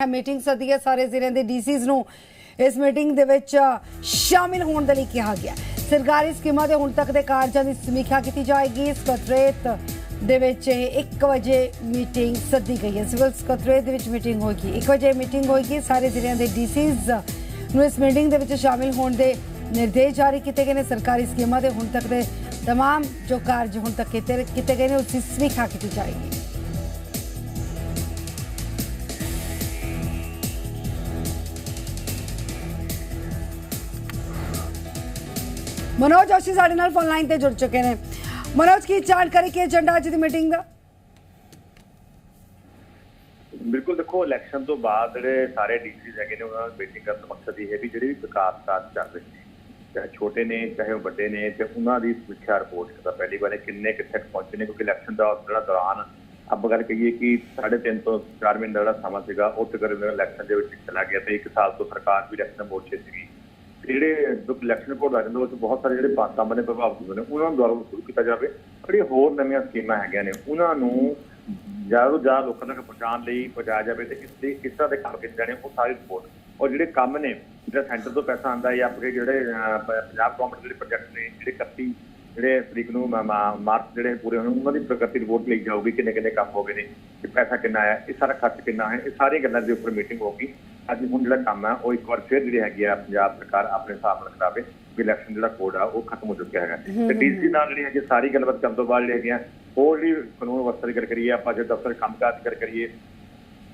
Meeting ਸੱਦੀ ਹੈ ਸਾਰੇ ਜ਼ਿਲ੍ਹਿਆਂ ਦੇ ਡੀਸੀਜ਼ ਨੂੰ ਇਸ ਮੀਟਿੰਗ ਦੇ ਵਿੱਚ ਸ਼ਾਮਿਲ ਹੋਣ ਦੇ ਲਈ ਕਿਹਾ ਗਿਆ ਸਰਕਾਰੀ ਸਕੀਮਾਂ ਦੇ ਹੁਣ ਤੱਕ ਦੇ ਕਾਰਜਾਂ ਦੀ ਸਮੀਖਿਆ ਕੀਤੀ ਜਾਏਗੀ ਸਕੱਤਰੇਤ ਦੇ ਵਿੱਚ 1 ਵਜੇ ਮੀਟਿੰਗ ਸੱਦੀ ਗਈ ਹੈ ਸਿਵਲ ਸਕੱਤਰੇਤ ਦੇ ਵਿੱਚ ਮੀਟਿੰਗ ਹੋਏਗੀ 1 ਵਜੇ ਮੀਟਿੰਗ ਹੋਏਗੀ ਸਾਰੇ ਜ਼ਿਲ੍ਹਿਆਂ ਦੇ ਡੀਸੀਜ਼ ਨੂੰ ਇਸ ਮੀਟਿੰਗ ਦੇ ਵਿੱਚ ਸ਼ਾਮਿਲ ਹੋਣ ਦੇ ਨਿਰਦੇਸ਼ ਜਾਰੀ ਕੀਤੇ ਗਏ ਨੇ ਸਰਕਾਰੀ ਸਕੀਮਾਂ ਦੇ ਹੁਣ ਤੱਕ ਦੇ तमाम ਜੋ ਕਾਰਜ ਹੁਣ ਤੱਕ ਕੀਤੇ ਕੀਤੇ ਗਏ ਨੇ ਉਸ ਦੀ ਸਮੀਖਿਆ ਕੀਤੀ ਜਾਏਗੀ ਮਨੋਜ ਜੋਸ਼ੀ ਸਾਡੇ ਨਾਲ ਫੋਨ ਲਾਈਨ ਤੇ ਜੁੜ ਚੁੱਕੇ ਨੇ। ਮਨੋਜ, ਕੀ ਜਾਣਕਾਰੀ, ਕੀ ਏਜੰਡਾ ਅੱਜ ਦੀ ਮੀਟਿੰਗ ਦਾ? ਬਿਲਕੁਲ ਦੇਖੋ ਇਲੈਕਸ਼ਨ ਤੋਂ ਬਾਅਦ ਜਿਹੜੇ ਸਾਰੇ ਡੀਸੀਜ਼ ਹੈਗੇ ਨੇ, ਉਹਨਾਂ ਦੀ ਮੀਟਿੰਗ ਕਰਨ ਦਾ ਮਕਸਦ ਇਹ ਹੈ ਵੀ ਜਿਹੜੇ ਵੀ ਵਿਕਾਸ ਕਾਰਜ ਚੱਲ ਰਹੇ ਨੇ, ਚਾਹੇ ਛੋਟੇ ਨੇ, ਚਾਹੇ ਉਹ ਵੱਡੇ ਨੇ, ਤੇ ਉਹਨਾਂ ਦੀ ਸਮੀਖਿਆ ਰਿਪੋਰਟ ਕਰਦਾ। ਪਹਿਲੀ ਵਾਰ ਕਿੰਨੇ ਕਿੱਥੇ ਪਹੁੰਚੇ ਨੇ, ਕਿਉਂਕਿ ਇਲੈਕਸ਼ਨ ਦਾ ਜਿਹੜਾ ਦੌਰਾਨ ਆਪਾਂ ਗੱਲ ਕਹੀਏ ਕਿ 3.5 ਤੋਂ 4 ਮਹੀਨੇ ਦਾ ਜਿਹੜਾ ਸਮਾਂ ਸੀਗਾ ਉਹ ਤਕਰੀਬਨ ਇਲੈਕਸ਼ਨ ਦੇ ਵਿੱਚ ਚਲਾ ਗਿਆ ਤੇ ਇੱਕ ਸਾਲ ਤੋਂ ਸਰਕਾਰ ਵੀ ਇਲੈਕਸ਼ਨ ਮੋਰਚੇ ਸੀਗੀ। ਜਿਹੜੇ ਇਲੈਕਸ਼ਨ ਕੋਡ ਆ ਜਾਂਦੇ, ਉਹ 'ਚ ਬਹੁਤ ਸਾਰੇ ਜਿਹੜੇ ਪਾ- ਕੰਮ ਨੇ ਪ੍ਰਭਾਵਿਤ ਹੋਏ ਨੇ, ਉਹਨਾਂ ਨੂੰ ਦੁਆਰਾ ਸ਼ੁਰੂ ਕੀਤਾ ਜਾਵੇ। ਜਿਹੜੀਆਂ ਹੋਰ ਨਵੀਆਂ ਸਕੀਮਾਂ ਹੈਗੀਆਂ ਨੇ, ਉਹਨਾਂ ਨੂੰ ਜ਼ਿਆਦਾ ਤੋਂ ਜ਼ਿਆਦਾ ਲੋਕਾਂ ਤੱਕ ਪਹੁੰਚਾਉਣ ਲਈ ਪਹੁੰਚਾਇਆ ਜਾਵੇ ਤੇ ਕਿਸ ਦੇ ਕਿਸ ਤਰ੍ਹਾਂ ਦੇ ਕੰਮ ਕੀਤੇ ਜਾਣੇ, ਉਹ ਸਾਰੀ ਰਿਪੋਰਟ। ਔਰ ਜਿਹੜੇ ਕੰਮ ਨੇ, ਜਿਹੜਾ ਸੈਂਟਰ ਤੋਂ ਪੈਸਾ ਆਉਂਦਾ ਜਾਂ ਆਪਣੇ ਜਿਹੜੇ ਪੰਜਾਬ ਗਵਰਨਮੈਂਟ ਜਿਹੜੇ ਪ੍ਰੋਜੈਕਟ ਨੇ, ਜਿਹੜੇ 31 ਜਿਹੜੇ ਤਰੀਕ ਨੂੰ ਮਾਰਚ ਜਿਹੜੇ ਪੂਰੇ ਹੋਣ, ਉਹਨਾਂ ਦੀ ਪ੍ਰਗਤੀ ਰਿਪੋਰਟ ਲਈ ਜਾਊਗੀ ਕਿੰਨੇ ਕਿੰਨੇ ਕੰਮ ਹੋ ਗਏ ਨੇ, ਤੇ ਪੈਸਾ ਕਿੰਨਾ ਆਇਆ, ਇਹ ਸਾਰਾ ਖਰਚ ਕਿੰਨਾ ਹੈ, ਇਹ ਸਾਰੀ ਗੱਲਾਂ ਦੇ ਉੱਪਰ ਮੀਟਿੰਗ ਹੋਊਗੀ। ਅੱਜ ਹੁਣ ਜਿਹੜਾ ਕੰਮ ਹੈ ਉਹ ਇੱਕ ਵਾਰ ਫਿਰ ਜਿਹੜੀ ਹੈਗੀ ਆ ਪੰਜਾਬ ਸਰਕਾਰ ਆਪਣੇ ਹਿਸਾਬ ਨਾਲ ਕਰਾਵੇ ਵੀ ਇਲੈਕਸ਼ਨ ਜਿਹੜਾ ਕੋਡ ਆ ਉਹ ਖਤਮ ਹੋ ਚੁੱਕਿਆ ਹੈਗਾ ਤੇ ਡੀਸੀ ਨਾਲ ਜਿਹੜੀ ਹੈਗੀ ਸਾਰੀ ਗੱਲਬਾਤ ਕਰਨ ਤੋਂ ਬਾਅਦ ਜਿਹੜੀ ਹੈਗੀਆਂ ਹੋਰ ਜਿਹੜੀ ਕਾਨੂੰਨ ਵਿਵਸਥਾ ਦੀ ਗੱਲ ਕਰੀਏ ਆਪਾਂ ਜੇ ਦਫ਼ਤਰ ਕੰਮਕਾਜ ਦੀ ਗੱਲ ਕਰੀਏ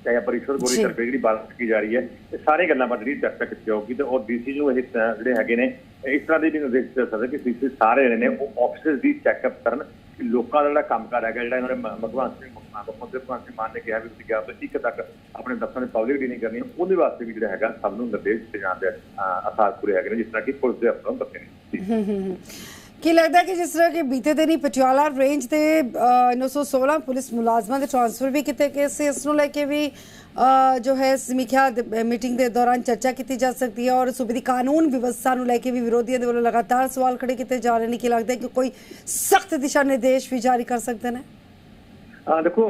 ਚਾਹੇ ਆਪਾਂ ਰਿਸ਼ਵਤ ਗੋਰੀ। ਕਰਕੇ ਜਿਹੜੀ ਬਾਤ ਕੀਤੀ ਜਾ ਰਹੀ ਹੈ ਇਹ ਸਾਰੀ ਗੱਲਾਂ ਬਾਰੇ ਜਿਹੜੀ ਚਰਚਾ ਕੀਤੀ ਜਾਊਗੀ ਤੇ ਉਹ ਡੀਸੀ ਨੂੰ ਇਹ ਜਿਹੜੇ ਹੈਗੇ ਨੇ ਇਸ ਤਰ੍ਹਾਂ ਦੀ ਵੀ ਨਿਰਦੇਸ਼ ਦੇ ਸਕਦੇ ਕਿ ਡੀਸੀ ਸਾਰੇ ਜਿਹੜੇ ਨੇ ਉਹ ਆਫਿਸਸ ਦੀ ਚੈੱਕਅਪ ਕਰਨ ਲੋਕਾਂ ਦਾ ਜਿਹੜਾ ਕੰਮਕਾਰ ਹੈਗਾ ਜਿਹੜਾ ਇਹਨਾਂ ਨੇ ਭਗਵੰਤ ਸਿੰਘ ਮੁੱਖ ਮੰਤਰੀ ਭਗਵੰਤ ਸਿੰਘ ਮਾਨ ਨੇ ਕਿਹਾ ਵੀ ਤੁਸੀਂ ਗਿਆ ਤੋਂ ਇੱਕ ਤੱਕ ਆਪਣੇ ਦਫ਼ਤਰਾਂ ਦੀ ਪਬਲਿਕ ਡੀਲਿੰਗ ਕਰਨੀ ਹੈ ਉਹਦੇ ਵਾਸਤੇ ਵੀ ਜਿਹੜਾ ਹੈਗਾ ਸਭ ਨੂੰ ਨਿਰਦੇਸ਼ ਦਿੱਤੇ ਜਾਣ ਦੇ ਅ, ਆਸਾਰ ਪੂਰੇ ਹੈਗੇ ਨੇ ਜਿਸ ਤਰ੍ਹਾਂ ਕਿ ਪੁਲਿਸ ਦੇ ਅਫਸਰਾਂ ਨੂੰ ਦਿੱਤੇ ਨੇ। ਕੀ ਲੱਗਦਾ ਕਿ ਜਿਸ ਤਰ੍ਹਾਂ ਕਿ ਬੀਤੇ ਦਿਨ ਹੀ ਪਟਿਆਲਾ ਰੇਂਜ ਤੇ 916 ਪੁਲਿਸ ਮੁਲਾਜ਼ਮਾਂ ਦੇ ਟ੍ਰਾਂਸਫਰ ਵੀ ਕੀਤੇ ਗਏ ਇਸ ਨੂੰ ਲੈ ਕੇ ਵੀ ਜੋ ਹੈ ਸਮੀਖਿਆ ਮੀਟਿੰਗ ਦੇ ਦੌਰਾਨ ਚਰਚਾ ਕੀਤੀ ਜਾ ਸਕਦੀ ਹੈ ਔਰ ਸੂਬੇ ਦੀ ਕਾਨੂੰਨ ਵਿਵਸਥਾ ਨੂੰ ਲੈ ਕੇ ਵੀ ਵਿਰੋਧੀਆਂ ਦੇ ਵੱਲੋਂ ਲਗਾਤਾਰ ਸਵਾਲ ਖੜੇ ਕੀਤੇ ਜਾ ਰਹੇ ਨੇ। ਕਿ ਲੱਗਦਾ ਕਿ ਕੋਈ ਸਖਤ ਦਿਸ਼ਾ ਨਿਰਦੇਸ਼ ਵੀ ਜਾਰੀ ਕਰ ਸਕਦੇ ਨੇ? ਆ ਦੇਖੋ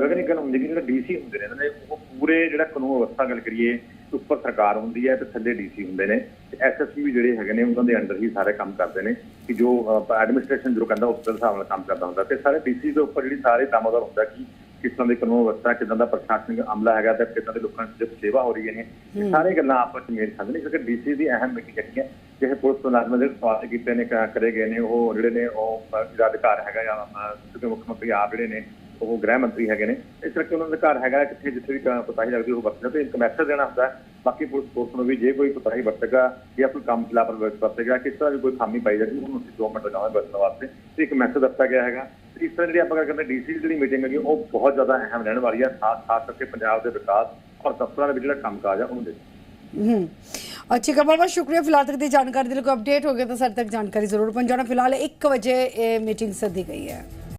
ਗਗਨ ਇੱਕ ਗੱਲ ਹੁੰਦੀ ਕਿ ਜਿਹੜਾ ਡੀਸੀ ਹੁੰਦੇ ਨੇ ਇਹਨਾਂ ਦੇ ਉਹ ਪੂਰੇ ਜਿਹੜਾ ਕਾਨੂੰਨ ਵਿਵਸਥਾ ਗੱਲ ਕਰੀਏ ਉੱਪਰ ਸਰਕਾਰ ਹੁੰਦੀ ਹੈ ਤੇ ਥੱਲੇ ਡੀਸੀ ਹੁੰਦੇ ਨੇ। ਤੇ ਐਸਐਸਪੀ ਵੀ ਜਿਹੜੇ ਹੈਗੇ ਨੇ ਉਹਨਾਂ ਦੇ ਅੰਡਰ ਹੀ ਸਾਰੇ ਕੰਮ ਕਰਦੇ ਨੇ ਕਿ ਜੋ ਐਡਮਿਨਿਸਟ੍ਰੇਸ਼ਨ ਜੋ ਕਹਿੰਦਾ ਉਸ ਦੇ ਹਿਸਾਬ ਨਾਲ ਕੰਮ ਕਰਦਾ ਹੁੰਦਾ। ਤੇ ਸਾਰੇ ਡੀਸੀ ਦੇ ਉੱਪਰ ਜਿਹੜੀ ਸਾਰੇ ਦਾਮੋਦਰ ਹੁੰਦਾ ਕਿ ਕਿਸ ਤਰ੍ਹਾਂ ਦੀ ਕਾਨੂੰਨ ਵਿਵਸਥਾ ਕਿਦਾਂ ਦਾ ਪ੍ਰਸ਼ਾਸਨਿਕ ਅਮਲਾ ਹੈਗਾ ਤੇ ਕਿਦਾਂ ਦੇ ਲੋਕਾਂ ਦੀ ਸੇਵਾ ਹੋ ਰਹੀ ਹੈ ਇਹ ਸਾਰੇ ਗੱਲਾਂ ਆਪਸ ਵਿੱਚ ਮੇਲ ਖਾਂਦੇ ਨੇ ਕਿਉਂਕਿ ਡੀਸੀ ਦੀ ਅਹਿਮ ਮੀਟਿੰਗ ਹੈਗੀ ਹੈ ਜਿਹੇ ਪੁਲਿਸ ਮੁਲਾਜ਼ਮਾਂ ਦੇ ਸਵਾਲ ਕੀਤੇ ਨੇ ਕਰੇ ਗਏ ਨੇ ਉਹ ਜਿਹੜੇ ਨੇ ਉਹ ਜਿਹੜਾ ਅਧਿਕਾਰ ਹੈਗਾ ਜਾਂ ਮੁੱਖ ਮੰਤਰੀ ਆਪ ਜਿਹੜੇ ਨੇ ਉਹ ਗ੍ਰਹਿ ਮੰਤਰੀ ਹੈਗੇ ਨੇ। ਇਸ ਕਰਕੇ ਉਹਨਾਂ ਦਾ ਅਧਿਕਾਰ ਹੈਗਾ, ਕਿੱਥੇ ਜਿੱਥੇ ਵੀ ਕ- ਲੱਗਦੀ ਉਹ ਵਰਤਣਾ ਤੇ ਇੱਕ ਮੈਸੇਜ ਦੇਣਾ ਹੁੰਦਾ ਬਾਕੀ ਪੁਲਿਸ ਫੋਰਸ ਨੂੰ ਵੀ ਜੇ ਕੋਈ ਕੋਤਾਹੀ ਵਰਤੇਗਾ, ਜਾਂ ਕੋਈ ਕੰਮ ਖਿਲਾਫ ਵਰਤੇਗਾ, ਕਿਸ ਤਰ੍ਹਾਂ ਦੀ ਕੋਈ ਖਾਮੀ ਪਾਈ ਜਾਂਦੀ ਉਹਨੂੰ ਅਸੀਂ ਦੋ ਮਿੰਟ ਵਰਤਣ ਵਾਸਤੇ। ਤੇ ਇੱਕ ਮੈਸੇਜ ਦਿੱਤਾ ਗਿਆ ਹੈਗਾ। ਇਸ ਤਰ੍ਹਾਂ ਜਿਹੜੀ ਆਪਾਂ ਗੱਲ ਡੀਸੀ ਦੀ ਜਿਹੜੀ ਮੀਟਿੰਗ ਹੈਗੀ, ਉਹ ਬਹੁਤ ਜ਼ਿਆਦਾ ਅਹਿਮ ਰਹਿਣ ਵਾਲੀ ਹੈ ਖਾਸ ਖਾਸ ਕਰਕੇ ਪੰਜਾਬ ਦੇ ਵਿਕਾਸ ਔਰ ਦਫ਼ਤਰਾਂ ਦੇ ਵਿੱਚ ਜਿਹੜਾ ਕੰਮਕਾਜ ਆ, ਉਹਨੂੰ ਦੇ ਹਮ ਅੱਛੀ ਕਾ ਬਾਬਾ ਸ਼ੁਕਰੀਆ ਫਿਲਹਾਲ ਤੱਕ ਦੀ ਜਾਣਕਾਰੀ ਦੇ ਲਈ। ਕੋਈ ਅਪਡੇਟ ਹੋ ਗਿਆ ਤਾਂ ਸਾਡੇ ਤੱਕ ਜਾਣਕਾਰੀ ਜ਼ਰੂਰ ਪਹੁੰਚਾਉਣਾ। ਫਿਲਹਾਲ 1 ਵਜੇ ਇਹ ਮੀਟਿੰਗ ਸੱਦੀ ਗਈ ਹੈ।